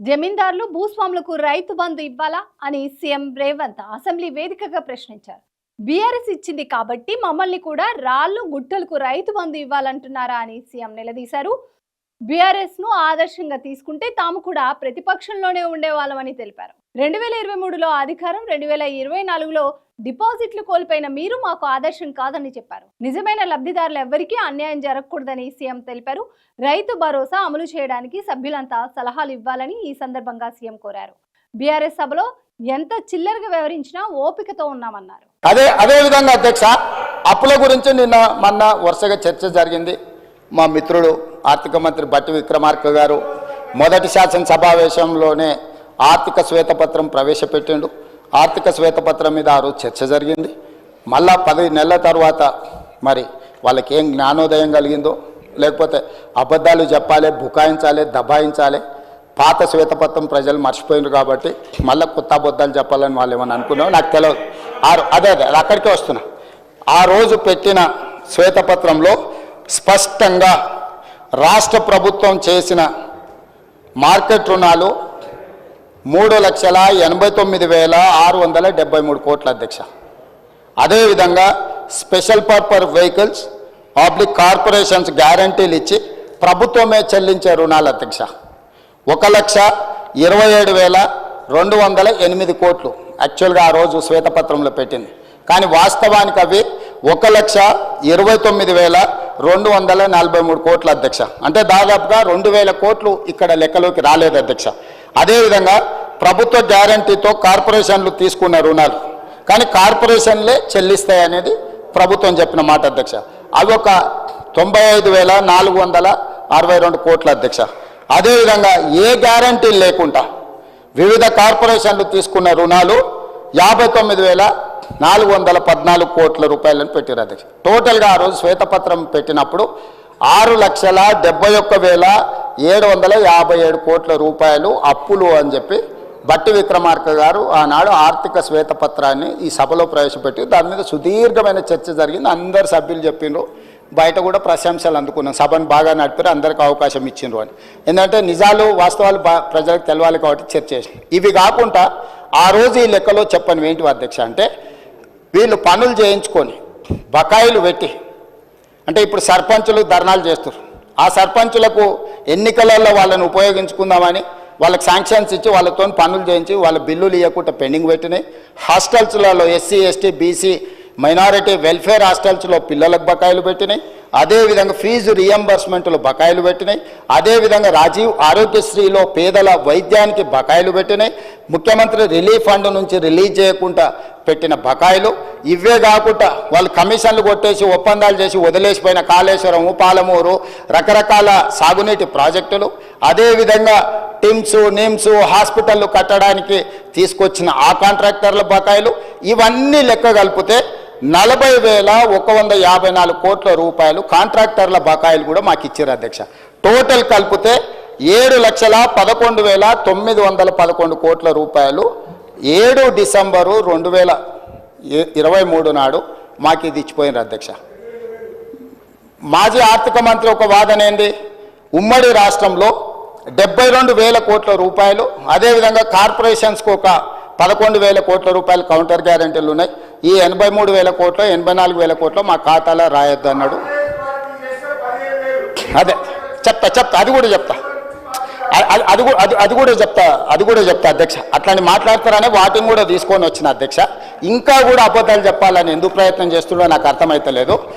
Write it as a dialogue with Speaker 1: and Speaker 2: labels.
Speaker 1: జమీందారులు భూస్వాములకు రైతు బంధు ఇవ్వాలా అని సీఎం రేవంత్ అసెంబ్లీ వేదికగా ప్రశ్నించారు. బీఆర్ఎస్ ఇచ్చింది కాబట్టి మమ్మల్ని కూడా రాళ్ళు గుట్టలకు రైతు బంధు ఇవ్వాలంటున్నారా అని సీఎం నిలదీశారు. బీఆర్ఎస్ను ఆదర్శంగా తీసుకుంటే తాము కూడా ప్రతిపక్షంలోనే ఉండేవాళ్ళమని తెలిపారు. రెండు వేల ఇరవై మూడులో అధికారం రెండు వేల ఇరవై నాలుగులో డిపాజిట్లు కోల్పోయిన మీరు మాకు ఆదర్శం కాదని చెప్పారు. నిజమైన లబ్ధిదారులు ఎవ్వరికీ అన్యాయం జరగకూడదని సీఎం తెలిపారు. రైతు భరోసా అమలు చేయడానికి సభ్యులంతా సలహాలు ఇవ్వాలని ఈ సందర్భంగా సీఎం కోరారు. బీఆర్ఎస్ సభలో ఎంత చిల్లరగా వ్యవహరించినా ఓపికతో ఉన్నామన్నారు.
Speaker 2: అదే అదే విధంగా అధ్యక్ష అప్పుల గురించి నిన్న మొన్న వరుసగా చర్చ జరిగింది. మా మిత్రుడు ఆర్థిక మంత్రి బట్టి విక్రమార్క గారు మొదటి శాసనసభావేశంలోనే ఆర్థిక శ్వేతపత్రం ప్రవేశపెట్టిండు. ఆర్థిక శ్వేతపత్రం మీద ఆ రోజు చర్చ జరిగింది. మళ్ళా పది నెలల తర్వాత మరి వాళ్ళకి ఏం జ్ఞానోదయం కలిగిందో లేకపోతే అబద్ధాలు చెప్పాలి బుకాయించాలి దబాయించాలి పాత శ్వేతపత్రం ప్రజలు మర్చిపోయినారు కాబట్టి మళ్ళీ కొత్త అబద్ధాలు చెప్పాలని వాళ్ళు ఏమని అనుకున్నావు నాకు తెలియదు ఆ అదే అదే అక్కడికే వస్తున్నా. ఆ రోజు పెట్టిన శ్వేతపత్రంలో స్పష్టంగా రాష్ట్ర ప్రభుత్వం చేసిన మార్కెట్ రుణాలు మూడు లక్షల ఎనభై తొమ్మిది వేల ఆరు వందల డెబ్బై మూడు కోట్ల అధ్యక్ష. అదేవిధంగా special purpose vehicles public corporations గ్యారంటీలు ఇచ్చి ప్రభుత్వమే చెల్లించే రుణాలు అధ్యక్ష. ఒక లక్ష ఇరవై ఏడు వేల రెండు వందల ఎనిమిది కోట్లు యాక్చువల్గా ఆ రోజు శ్వేతపత్రంలో పెట్టింది. కానీ వాస్తవానికి అవి ఒక లక్ష ఇరవై తొమ్మిది వేల రెండు వందల నలభై మూడు కోట్ల అధ్యక్ష. అంటే దాదాపుగా రెండు వేల కోట్లు ఇక్కడ లెక్కలోకి రాలేదు అధ్యక్ష. అదేవిధంగా ప్రభుత్వ గ్యారంటీతో కార్పొరేషన్లు తీసుకున్న రుణాలు. కానీ కార్పొరేషన్లే చెల్లిస్తాయి అనేది ప్రభుత్వం చెప్పిన మాట అధ్యక్ష. అవి ఒక తొంభై ఐదు వేల నాలుగు వందల అరవై రెండు కోట్ల అధ్యక్ష. అదేవిధంగా ఏ గ్యారంటీ లేకుండా వివిధ కార్పొరేషన్లు తీసుకున్న రుణాలు యాభై తొమ్మిది వేల నాలుగు వందల పద్నాలుగు కోట్ల రూపాయలను పెట్టారు అధ్యక్ష. టోటల్గా ఆ రోజు శ్వేతపత్రం పెట్టినప్పుడు ఆరు లక్షల డెబ్బై ఒక్క వేల ఏడు వందల యాభై ఏడు కోట్ల రూపాయలు అప్పులు అని చెప్పి బట్టి విక్రమార్క గారు ఆనాడు ఆర్థిక శ్వేతపత్రాన్ని ఈ సభలో ప్రవేశపెట్టి దాని మీద సుదీర్ఘమైన చర్చ జరిగింది. అందరు సభ్యులు చెప్పిండ్రు. బయట కూడా ప్రశంసలు అందుకున్నాం. సభను బాగా నడిపారు. అందరికీ అవకాశం ఇచ్చిండ్రు అని. ఎందుకంటే నిజాలు వాస్తవాలు ప్రజలకు తెలవాలి కాబట్టి చర్చ చేసినాం. ఇవి కాకుండా ఆ రోజు ఈ లెక్కలో చెప్పని ఏంటి అధ్యక్ష అంటే వీళ్ళు పనులు చేయించుకొని బకాయిలు పెట్టి అంటే ఇప్పుడు సర్పంచులు ధర్నాలు చేస్తారు ఆ సర్పంచులకు ఎన్నికలలో వాళ్ళని ఉపయోగించుకుందామని వాళ్ళకి శాంక్షన్స్ ఇచ్చి వాళ్ళతో పనులు చేయించి వాళ్ళ బిల్లులు ఇవ్వకుండా పెండింగ్ పెట్టినాయి. హాస్టల్స్లలో SC ST BC minority welfare హాస్టల్స్లో పిల్లలకు బకాయిలు పెట్టినాయి. అదేవిధంగా ఫీజు రియంబర్స్మెంట్లు బకాయిలు పెట్టినాయి. అదేవిధంగా రాజీవ్ ఆరోగ్యశ్రీలో పేదల వైద్యానికి బకాయిలు పెట్టినాయి. ముఖ్యమంత్రి రిలీఫ్ ఫండ్ నుంచి రిలీజ్ చేయకుండా పెట్టిన బకాయిలు. ఇవే కాకుండా వాళ్ళు కమిషన్లు కొట్టేసి ఒప్పందాలు చేసి వదిలేసిపోయిన కాళేశ్వరం పాలమూరు రకరకాల సాగునీటి ప్రాజెక్టులు. అదేవిధంగా టిమ్స్ నిమ్స్ హాస్పిటళ్ళు కట్టడానికి తీసుకొచ్చిన ఆ కాంట్రాక్టర్ల బకాయిలు. ఇవన్నీ లెక్క కలిపితే నలభై వేల ఒక వంద యాభై నాలుగు కోట్ల రూపాయలు కాంట్రాక్టర్ల బకాయిలు కూడా మాకు ఇచ్చారు అధ్యక్ష. టోటల్ కలిపితే ఏడు లక్షల పదకొండు వేల తొమ్మిది వందల పదకొండు కోట్ల రూపాయలు. ఏడు డిసెంబరు రెండు వేల ఇ- ఇరవై మూడు నాడు మాకు ఇది ఇచ్చిపోయినారు అధ్యక్ష. మాజీ ఆర్థిక మంత్రి ఒక వాదన ఏంది? ఉమ్మడి రాష్ట్రంలో డెబ్బై రెండు వేల కోట్ల రూపాయలు అదేవిధంగా కార్పొరేషన్స్కి ఒక పదకొండు వేల కోట్ల రూపాయలు కౌంటర్ గ్యారెంటీలు ఉన్నాయి. ఈ ఎనభై మూడు వేల కోట్లు ఎనభై నాలుగు వేల కోట్లు మా ఖాతాలో రాయొద్దు అన్నాడు. అదే చెప్తా చెప్తా అది కూడా చెప్తా. అది కూడా అది అది కూడా చెప్తా అది కూడా చెప్తా అధ్యక్ష. అట్లాంటి మాట్లాడతారనే వాటిని కూడా తీసుకొని వచ్చిన అధ్యక్ష. ఇంకా కూడా అబద్ధాలు చెప్పాలని ఎందుకు ప్రయత్నం చేస్తున్నాడో నాకు అర్థమైతలేదు.